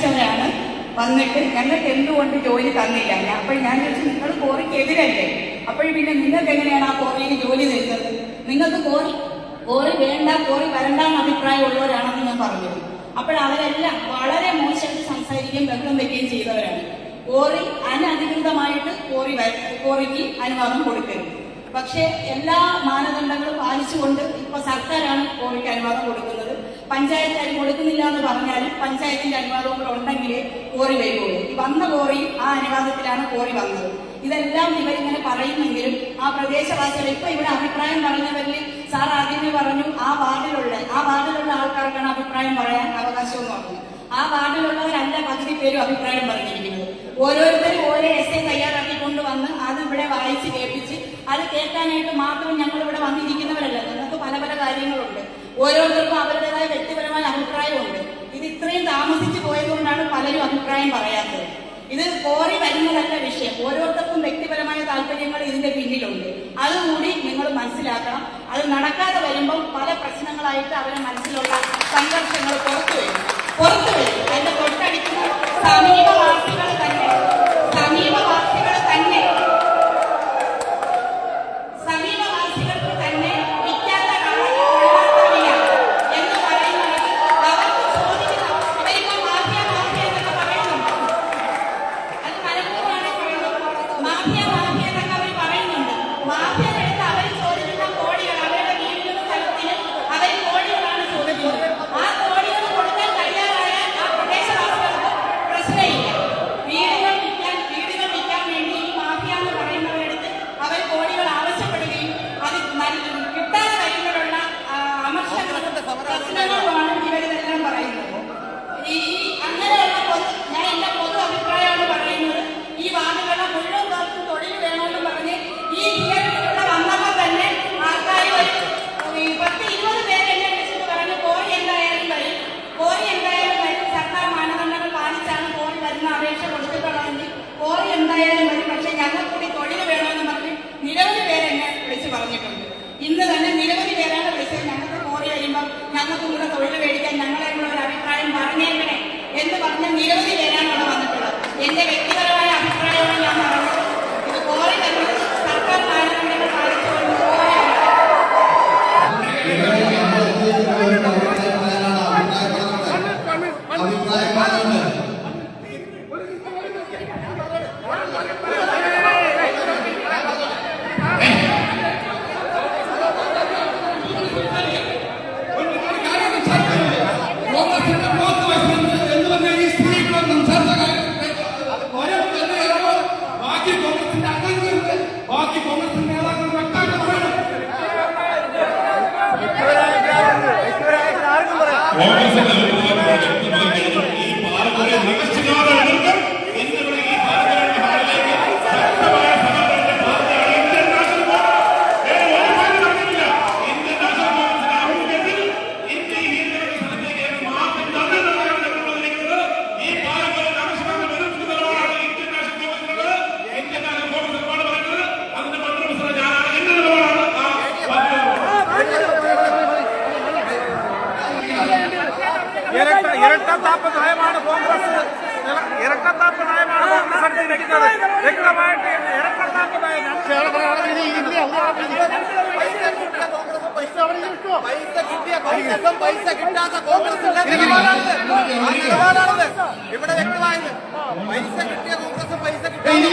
സംസാരിച്ചവരാണ് വന്നിട്ട് ഞങ്ങൾക്ക് എന്തുകൊണ്ട് ജോലി തന്നില്ല. ഞാൻ അപ്പോൾ ഞാൻ ചോദിച്ചു നിങ്ങൾ കോറിക്ക് എതിരല്ലേ അപ്പോൾ പിന്നെ നിങ്ങൾക്ക് എങ്ങനെയാണ് ആ കോറിയിൽ ജോലി തരുന്നത്? നിങ്ങൾക്ക് കോറി കോറി വേണ്ട കോറി വരണ്ടെന്ന് അഭിപ്രായമുള്ളവരാണെന്ന് ഞാൻ പറഞ്ഞു അപ്പോഴവരെല്ലാം വളരെ മോശമായിട്ട് സംസാരിക്കുകയും ബന്ധം വയ്ക്കുകയും ചെയ്തവരാണ്. കോറി അനധികൃതമായിട്ട് കോറി കോറിക്ക് അനുവാദം കൊടുക്കരുത്. പക്ഷേ എല്ലാ മാനദണ്ഡങ്ങളും പാലിച്ചുകൊണ്ട് ഇപ്പൊ സർക്കാരാണ് കോറിക്ക് അനുവാദം കൊടുക്കുന്നത്. പഞ്ചായത്ത് അരി കൊടുക്കുന്നില്ല എന്ന് പറഞ്ഞാലും പഞ്ചായത്തിന്റെ അനുവാദവും കൂടെ ഉണ്ടെങ്കിലേ കോറി വരുള്ളൂ ഈ വന്ന കോറി ആ അനുവാദത്തിലാണ് കോറി വന്നത്. ഇതെല്ലാം ഇവരിങ്ങനെ പറയുമെങ്കിലും ആ പ്രദേശവാസികൾ ഇപ്പൊ ഇവിടെ അഭിപ്രായം പറഞ്ഞവരിൽ സാർ ആദ്യമേ പറഞ്ഞു ആ വാർഡിലുള്ള ആ വാർഡിലുള്ള ആൾക്കാർക്കാണ് അഭിപ്രായം പറയാൻ അവകാശം എന്ന് പറഞ്ഞു. ആ വാർഡിലുള്ളവരല്ല പകുതി പേരും അഭിപ്രായം പറഞ്ഞിരിക്കുന്നത്. ഓരോരുത്തരും ഓരോ എസ് എ തയ്യാറാക്കി കൊണ്ടുവന്ന് അത് ഇവിടെ വായിച്ച് കേൾപ്പിച്ച് അത് കേൾക്കാനായിട്ട് മാത്രം ഞങ്ങൾ ഇവിടെ വന്നിരിക്കുന്നവരല്ല. ഞങ്ങൾക്ക് പല പല കാര്യങ്ങളുണ്ട്. ഓരോരുത്തർക്കും അവരുടേതായ വ്യക്തിപരമായ അഭിപ്രായമുണ്ട്. ഇത് ഇത്രയും താമസിച്ചു പോയതുകൊണ്ടാണ് പലരും അഭിപ്രായം പറയാത്തത്. ഇത് കോറി വരുന്നതല്ല വിഷയം. ഓരോരുത്തർക്കും വ്യക്തിപരമായ താല്പര്യങ്ങൾ ഇതിന്റെ പിന്നിലുണ്ട്. അതുകൂടി നിങ്ങൾ മനസ്സിലാക്കണം. അത് നടക്കാതെ വരുമ്പോൾ പല പ്രശ്നങ്ങളായിട്ട് അവരുടെ മനസ്സിലുള്ള സംഘർഷങ്ങൾ പുറത്തു വരും പുറത്തു Yeah. പറഞ്ഞ നിരവധി പേരാണ് അവിടെ വന്നിട്ടുള്ളത്. എന്റെ വ്യക്തിപരമായ അഭിപ്രായമാണ് ഞാൻ പറഞ്ഞത് ഇത് കോറി വരുന്നത് സർക്കാർ മാനദണ്ഡങ്ങൾ പാലിച്ചുകൊണ്ട് കോറിയാണ് അഭിപ്രായങ്ങളുണ്ട് ബാക്കി കോൺഗ്രസിന്റെ നേതാക്കൾ വ്യക്തമായിട്ട് പറയണം കോൺഗ്രസിന്റെ ഈ പാലക്കുടി ഇരട്ട ഇരട്ടത്താപ്പ് നയമാണ് കോൺഗ്രസ്. ഇരട്ടത്താപ്പ് നയമാണ് കോൺഗ്രസ് എടുത്തിരിക്കുന്നത്. വ്യക്തമായിട്ട് ഇരട്ടത്താപ്പ് നയം പൈസ കിട്ടിയ കോൺഗ്രസ് പൈസ കിട്ടാത്ത കോൺഗ്രസും നിലപാടാണിത്. ഇവിടെ വ്യക്തമായത്. പൈസ കിട്ടിയ കോൺഗ്രസ് പൈസ കിട്ടാത്ത